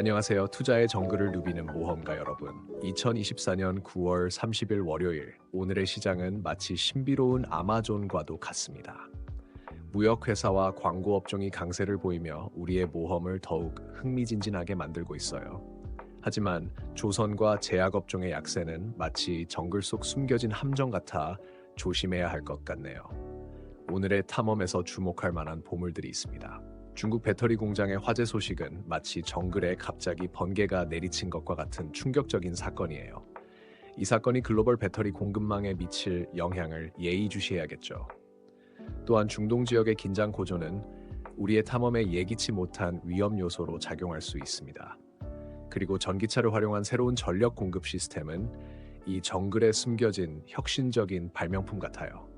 안녕하세요. 투자의 정글을 누비는 모험가 여러분. 2024년 9월 30일 월요일, 오늘의 시장은 마치 신비로운 아마존과도 같습니다. 무역회사와 광고업종이 강세를 보이며 우리의 모험을 더욱 흥미진진하게 만들고 있어요. 하지만 조선과 제약업종의 약세는 마치 정글 속 숨겨진 함정 같아 조심해야 할 것 같네요. 오늘의 탐험에서 주목할 만한 보물들이 있습니다. 중국 배터리 공장의 화재 소식은 마치 정글에 갑자기 번개가 내리친 것과 같은 충격적인 사건이에요. 이 사건이 글로벌 배터리 공급망에 미칠 영향을 예의주시해야겠죠. 또한 중동 지역의 긴장 고조는 우리의 탐험에 예기치 못한 위험 요소로 작용할 수 있습니다. 그리고 전기차를 활용한 새로운 전력 공급 시스템은 이 정글에 숨겨진 혁신적인 발명품 같아요.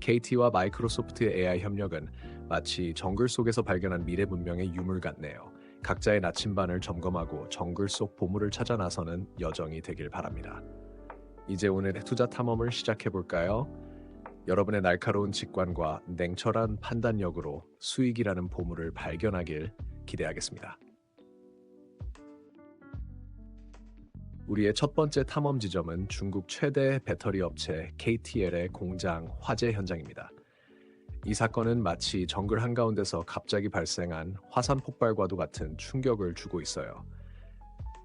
KT와 마이크로소프트의 AI 협력은 마치 정글 속에서 발견한 미래 문명의 유물 같네요. 각자의 나침반을 점검하고 정글 속 보물을 찾아 나서는 여정이 되길 바랍니다. 이제 오늘의 투자 탐험을 시작해 볼까요? 여러분의 날카로운 직관과 냉철한 판단력으로 수익이라는 보물을 발견하길 기대하겠습니다. 우리의 첫 번째 탐험 지점은 중국 최대 배터리 업체 KTL의 공장 화재 현장입니다. 이 사건은 마치 정글 한가운데서 갑자기 발생한 화산 폭발과도 같은 충격을 주고 있어요.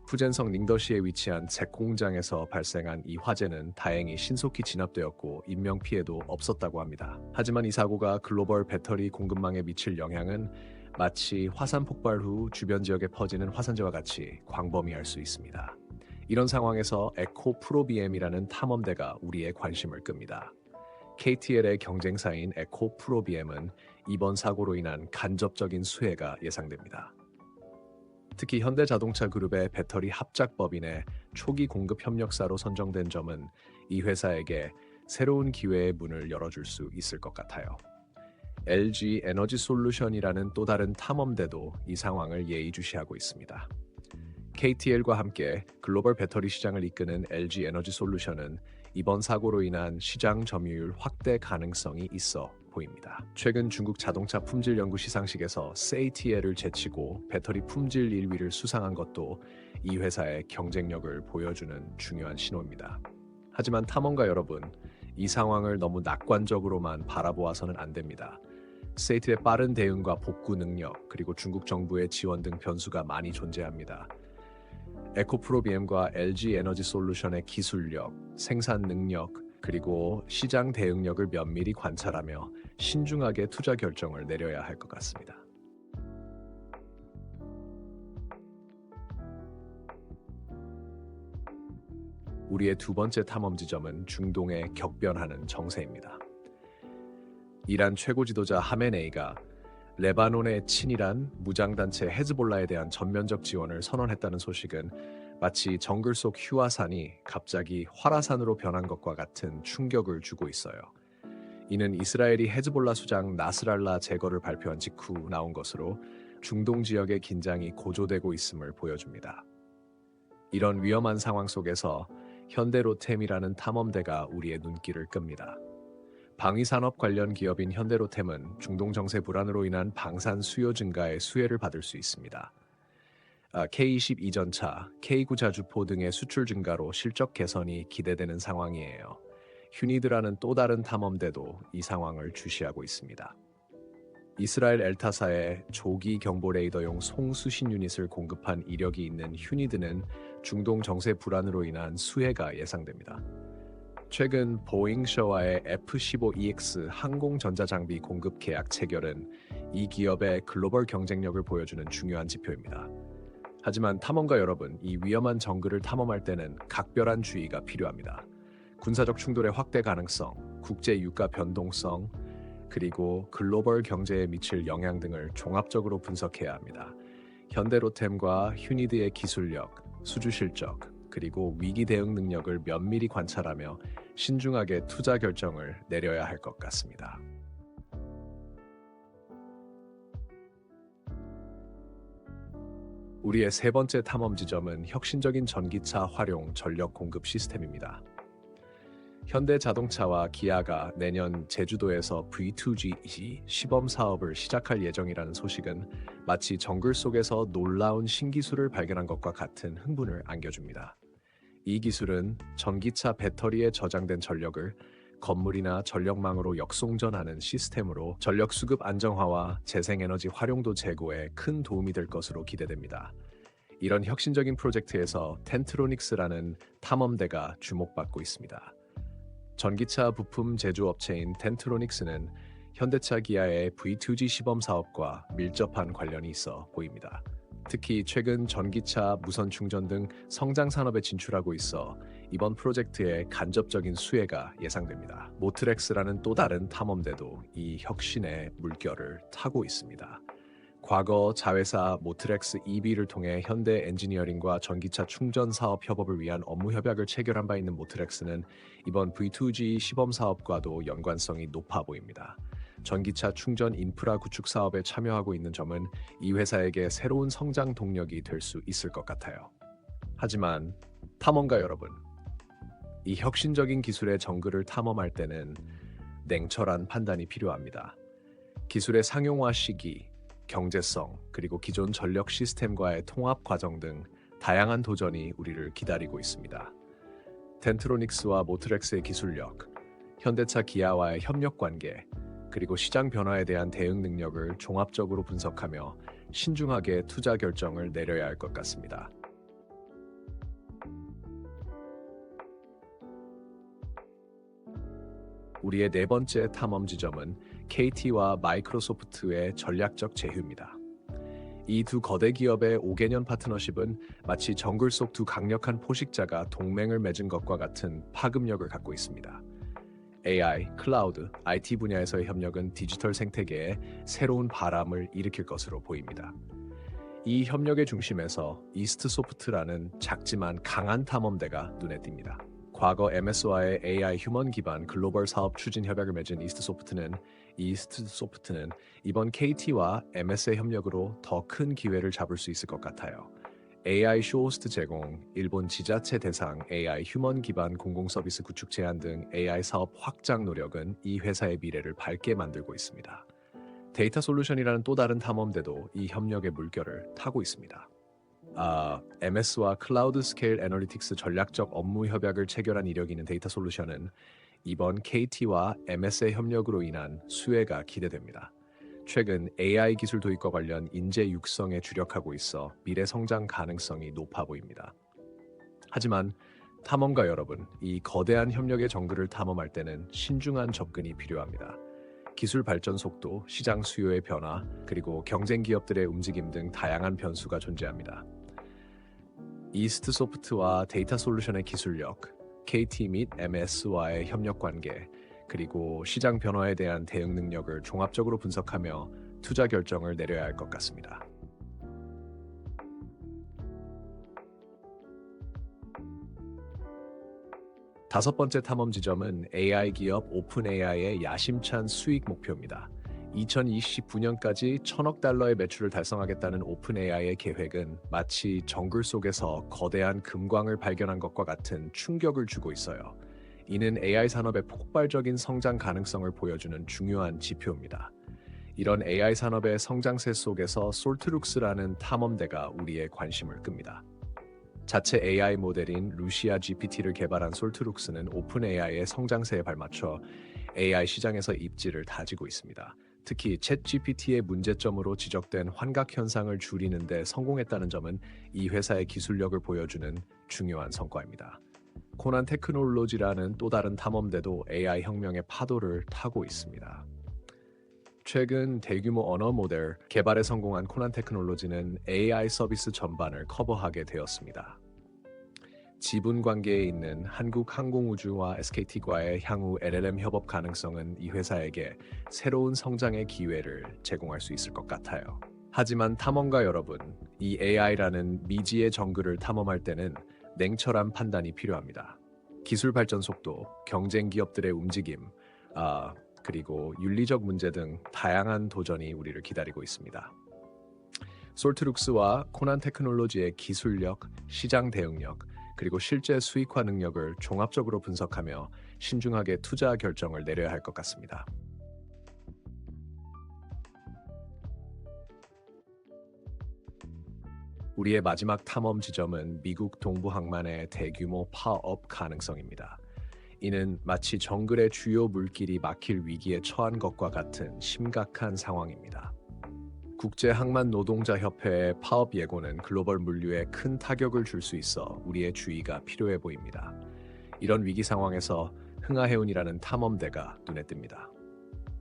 푸젠성 닝더시에 위치한 잭 공장에서 발생한 이 화재는 다행히 신속히 진압되었고 인명 피해도 없었다고 합니다. 하지만 이 사고가 글로벌 배터리 공급망에 미칠 영향은 마치 화산 폭발 후 주변 지역에 퍼지는 화산재와 같이 광범위할 수 있습니다. 이런 상황에서 에코 프로비엠이라는 탐험대가 우리의 관심을 끕니다. KTL의 경쟁사인 에코 프로비엠은 이번 사고로 인한 간접적인 수혜가 예상됩니다. 특히 현대자동차 그룹의 배터리 합작법인의 초기 공급 협력사로 선정된 점은 이 회사에게 새로운 기회의 문을 열어줄 수 있을 것 같아요. LG 에너지 솔루션이라는 또 다른 탐험대도 이 상황을 예의주시하고 있습니다. KTL과 함께 글로벌 배터리 시장을 이끄는 LG 에너지 솔루션은 이번 사고로 인한 시장 점유율 확대 가능성이 있어 보입니다. 최근 중국 자동차 품질 연구 시상식에서 세이티엘을 제치고 배터리 품질 1위를 수상한 것도 이 회사의 경쟁력을 보여주는 중요한 신호입니다. 하지만 탐험가 여러분, 이 상황을 너무 낙관적으로만 바라보아서는 안 됩니다. 세이트의 빠른 대응과 복구 능력, 그리고 중국 정부의 지원 등 변수가 많이 존재합니다. 에코프로비엠과 LG 에너지 솔루션의 기술력, 생산 능력, 그리고 시장 대응력을 면밀히 관찰하며 신중하게 투자 결정을 내려야 할 것 같습니다. 우리의 두 번째 탐험 지점은 중동의 격변하는 정세입니다. 이란 최고 지도자 하메네이가 레바논의 친이란 무장단체 헤즈볼라에 대한 전면적 지원을 선언했다는 소식은 마치 정글 속 휴화산이 갑자기 화라산으로 변한 것과 같은 충격을 주고 있어요. 이는 이스라엘이 헤즈볼라 수장 나스랄라 제거를 발표한 직후 나온 것으로 중동 지역의 긴장이 고조되고 있음을 보여줍니다. 이런 위험한 상황 속에서 현대로템이라는 탐험대가 우리의 눈길을 끕니다. 방위산업 관련 기업인 현대로템은 중동 정세 불안으로 인한 방산 수요 증가에 수혜를 받을 수 있습니다. K20 이전차, K9 자주포 등의 수출 증가로 실적 개선이 기대되는 상황이에요. 휴니드라는 또 다른 탐험대도 이 상황을 주시하고 있습니다. 이스라엘 엘타사에 조기 경보 레이더용 송수신 유닛을 공급한 이력이 있는 휴니드는 중동 정세 불안으로 인한 수혜가 예상됩니다. 최근 보잉 셔와의 F-15EX 항공전자 장비 공급 계약 체결은 이 기업의 글로벌 경쟁력을 보여주는 중요한 지표입니다. 하지만 탐험가 여러분, 이 위험한 정글을 탐험할 때는 각별한 주의가 필요합니다. 군사적 충돌의 확대 가능성, 국제 유가 변동성, 그리고 글로벌 경제에 미칠 영향 등을 종합적으로 분석해야 합니다. 현대로템과 휴니드의 기술력, 수주 실적, 그리고 위기 대응 능력을 면밀히 관찰하며 신중하게 투자 결정을 내려야 할 것 같습니다. 우리의 세 번째 탐험 지점은 혁신적인 전기차 활용 전력 공급 시스템입니다. 현대 자동차와 기아가 내년 제주도에서 V2G 시범 사업을 시작할 예정이라는 소식은 마치 정글 속에서 놀라운 신기술을 발견한 것과 같은 흥분을 안겨줍니다. 이 기술은 전기차 배터리에 저장된 전력을 건물이나 전력망으로 역송전하는 시스템으로 전력 수급 안정화와 재생에너지 활용도 제고에 큰 도움이 될 것으로 기대됩니다. 이런 혁신적인 프로젝트에서 텐트로닉스라는 탐험대가 주목받고 있습니다. 전기차 부품 제조업체인 텐트로닉스는 현대차 기아의 V2G 시범 사업과 밀접한 관련이 있어 보입니다. 특히 최근 전기차 무선 충전 등 성장 산업에 진출하고 있어 이번 프로젝트의 간접적인 수혜가 예상됩니다. 모트렉스라는 또 다른 탐험대도 이 혁신의 물결을 타고 있습니다. 과거 자회사 모트렉스 EB를 통해 현대 엔지니어링과 전기차 충전 사업 협업을 위한 업무 협약을 체결한 바 있는 모트렉스는 이번 V2G 시범 사업과도 연관성이 높아 보입니다. 전기차 충전 인프라 구축 사업에 참여하고 있는 점은 이 회사에게 새로운 성장 동력이 될 수 있을 것 같아요. 하지만 탐험가 여러분, 이 혁신적인 기술의 정글을 탐험할 때는 냉철한 판단이 필요합니다. 기술의 상용화 시기, 경제성, 그리고 기존 전력 시스템과의 통합 과정 등 다양한 도전이 우리를 기다리고 있습니다. 텐트로닉스와 모트렉스의 기술력, 현대차 기아와의 협력 관계, 그리고 시장 변화에 대한 대응 능력을 종합적으로 분석하며 신중하게 투자 결정을 내려야 할 것 같습니다. 우리의 네 번째 탐험 지점은 KT와 마이크로소프트의 전략적 제휴입니다. 이 두 거대 기업의 5개년 파트너십은 마치 정글 속 두 강력한 포식자가 동맹을 맺은 것과 같은 파급력을 갖고 있습니다. AI, 클라우드, IT 분야에서의 협력은 디지털 생태계에 새로운 바람을 일으킬 것으로 보입니다. 이 협력의 중심에서 이스트 소프트라는 작지만 강한 탐험대가 눈에 띕니다. 과거 MS와의 AI 휴먼 기반 글로벌 사업 추진 협약을 맺은 이스트 소프트는 이스트 소프트는 이번 KT와 MS의 협력으로 더 큰 기회를 잡을 수 있을 것 같아요. AI 쇼호스트 제공, 일본 지자체 대상 AI 휴먼 기반 공공 서비스 구축 제안 등 AI 사업 확장 노력은 이 회사의 미래를 밝게 만들고 있습니다. 데이터 솔루션이라는 또 다른 탐험대도 이 협력의 물결을 타고 있습니다. 아, MS와 클라우드 스케일 애널리틱스 전략적 업무 협약을 체결한 이력이 있는 데이터 솔루션은 이번 KT와 MS의 협력으로 인한 수혜가 기대됩니다. 최근 AI 기술 도입과 관련 인재 육성에 주력하고 있어 미래 성장 가능성이 높아 보입니다. 하지만 탐험가 여러분, 이 거대한 협력의 정글을 탐험할 때는 신중한 접근이 필요합니다. 기술 발전 속도, 시장 수요의 변화, 그리고 경쟁 기업들의 움직임 등 다양한 변수가 존재합니다. 이스트 소프트와 데이터 솔루션의 기술력, KT 및 MS와의 협력 관계, 그리고 시장 변화에 대한 대응 능력을 종합적으로 분석하며 투자 결정을 내려야 할 것 같습니다. 다섯 번째 탐험 지점은 AI 기업 오픈 AI의 야심찬 수익 목표입니다. 2029년까지 천억 달러의 매출을 달성하겠다는 오픈 AI의 계획은 마치 정글 속에서 거대한 금광을 발견한 것과 같은 충격을 주고 있어요. 이는 AI 산업의 폭발적인 성장 가능성을 보여주는 중요한 지표입니다. 이런 AI 산업의 성장세 속에서 솔트룩스라는 탐험대가 우리의 관심을 끕니다. 자체 AI 모델인 루시아 GPT를 개발한 솔트룩스는 오픈 AI의 성장세에 발맞춰 AI 시장에서 입지를 다지고 있습니다. 특히 챗 GPT의 문제점으로 지적된 환각 현상을 줄이는 데 성공했다는 점은 이 회사의 기술력을 보여주는 중요한 성과입니다. 코난 테크놀로지라는 또 다른 탐험대도 AI 혁명의 파도를 타고 있습니다. 최근 대규모 언어 모델 개발에 성공한 코난 테크놀로지는 AI 서비스 전반을 커버하게 되었습니다. 지분 관계에 있는 한국항공우주와 SKT과의 향후 LLM 협업 가능성은 이 회사에게 새로운 성장의 기회를 제공할 수 있을 것 같아요. 하지만 탐험가 여러분, 이 AI라는 미지의 정글을 탐험할 때는 냉철한 판단이 필요합니다. 기술 발전 속도, 경쟁 기업들의 움직임, 아, 그리고 윤리적 문제 등 다양한 도전이 우리를 기다리고 있습니다. 솔트룩스와 코난 테크놀로지의 기술력, 시장 대응력, 그리고 실제 수익화 능력을 종합적으로 분석하며 신중하게 투자 결정을 내려야 할 것 같습니다. 우리의 마지막 탐험 지점은 미국 동부 항만의 대규모 파업 가능성입니다. 이는 마치 정글의 주요 물길이 막힐 위기에 처한 것과 같은 심각한 상황입니다. 국제 항만 노동자 협회의 파업 예고는 글로벌 물류에 큰 타격을 줄 수 있어 우리의 주의가 필요해 보입니다. 이런 위기 상황에서 흥하해운이라는 탐험대가 눈에 띕니다.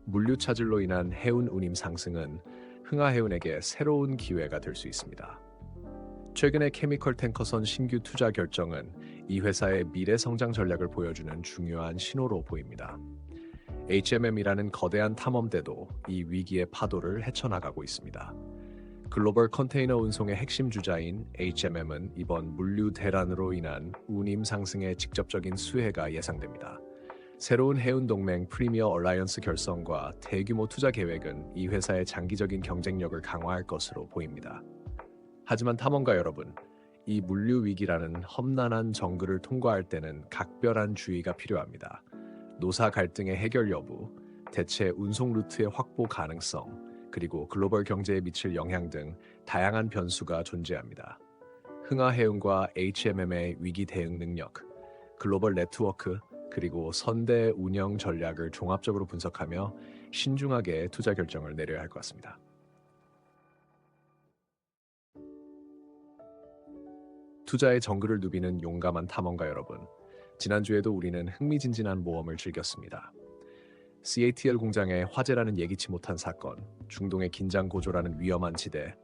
물류 차질로 인한 해운 운임 상승은 흥하해운에게 새로운 기회가 될 수 있습니다. 최근의 케미컬 탱커선 신규 투자 결정은 이 회사의 미래 성장 전략을 보여주는 중요한 신호로 보입니다. HMM이라는 거대한 탐험대도 이 위기의 파도를 헤쳐나가고 있습니다. 글로벌 컨테이너 운송의 핵심 주자인 HMM은 이번 물류 대란으로 인한 운임 상승의 직접적인 수혜가 예상됩니다. 새로운 해운 동맹 프리미어 얼라이언스 결성과 대규모 투자 계획은 이 회사의 장기적인 경쟁력을 강화할 것으로 보입니다. 하지만 탐험가 여러분, 이 물류 위기라는 험난한 정글을 통과할 때는 각별한 주의가 필요합니다. 노사 갈등의 해결 여부, 대체 운송 루트의 확보 가능성, 그리고 글로벌 경제에 미칠 영향 등 다양한 변수가 존재합니다. 흥하해운과 HMM의 위기 대응 능력, 글로벌 네트워크, 그리고 선대 운영 전략을 종합적으로 분석하며 신중하게 투자 결정을 내려야 할 것 같습니다. 투자의 정글을 누비는 용감한 탐험가 여러분. 지난주에도 우리는 흥미진진한 모험을 즐겼습니다. CATL 공장의 화재라는 예기치 못한 사건, 중동의 긴장 고조라는 위험한 지대,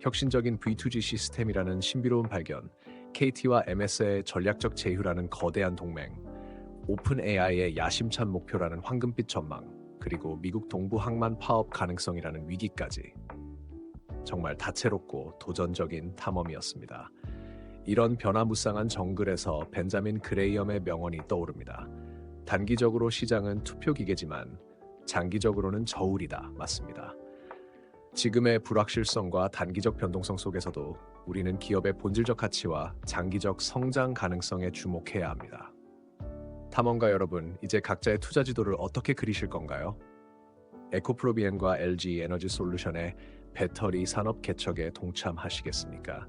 혁신적인 V2G 시스템이라는 신비로운 발견, KT와 MS의 전략적 제휴라는 거대한 동맹, 오픈 AI의 야심찬 목표라는 황금빛 전망, 그리고 미국 동부 항만 파업 가능성이라는 위기까지. 정말 다채롭고 도전적인 탐험이었습니다. 이런 변화무쌍한 정글에서 벤자민 그레이엄의 명언이 떠오릅니다. 단기적으로 시장은 투표 기계지만 장기적으로는 저울이다. 맞습니다. 지금의 불확실성과 단기적 변동성 속에서도 우리는 기업의 본질적 가치와 장기적 성장 가능성에 주목해야 합니다. 탐험가 여러분, 이제 각자의 투자 지도를 어떻게 그리실 건가요? 에코프로비엔과 LG 에너지 솔루션의 배터리 산업 개척에 동참하시겠습니까?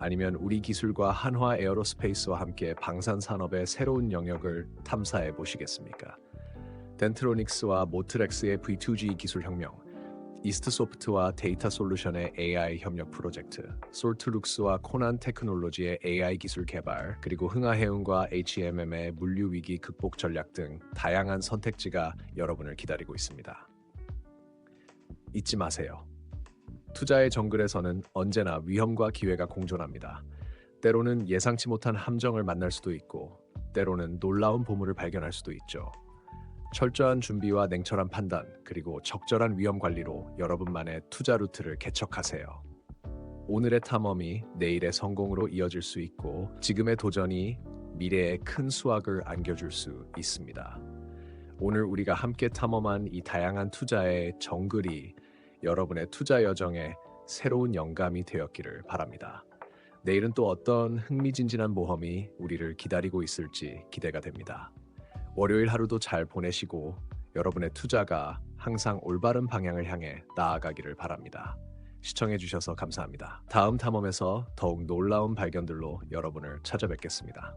아니면 우리 기술과 한화 에어로스페이스와 함께 방산 산업의 새로운 영역을 탐사해 보시겠습니까? 덴트로닉스와 모트렉스의 V2G 기술 혁명, 이스트소프트와 데이터 솔루션의 AI 협력 프로젝트, 솔트룩스와 코난 테크놀로지의 AI 기술 개발, 그리고 흥하해운과 HMM의 물류 위기 극복 전략 등 다양한 선택지가 여러분을 기다리고 있습니다. 잊지 마세요. 투자의 정글에서는 언제나 위험과 기회가 공존합니다. 때로는 예상치 못한 함정을 만날 수도 있고, 때로는 놀라운 보물을 발견할 수도 있죠. 철저한 준비와 냉철한 판단, 그리고 적절한 위험 관리로 여러분만의 투자 루트를 개척하세요. 오늘의 탐험이 내일의 성공으로 이어질 수 있고, 지금의 도전이 미래에 큰 수확을 안겨줄 수 있습니다. 오늘 우리가 함께 탐험한 이 다양한 투자의 정글이 여러분의 투자 여정에 새로운 영감이 되었기를 바랍니다. 내일은 또 어떤 흥미진진한 모험이 우리를 기다리고 있을지 기대가 됩니다. 월요일 하루도 잘 보내시고 여러분의 투자가 항상 올바른 방향을 향해 나아가기를 바랍니다. 시청해주셔서 감사합니다. 다음 탐험에서 더욱 놀라운 발견들로 여러분을 찾아뵙겠습니다.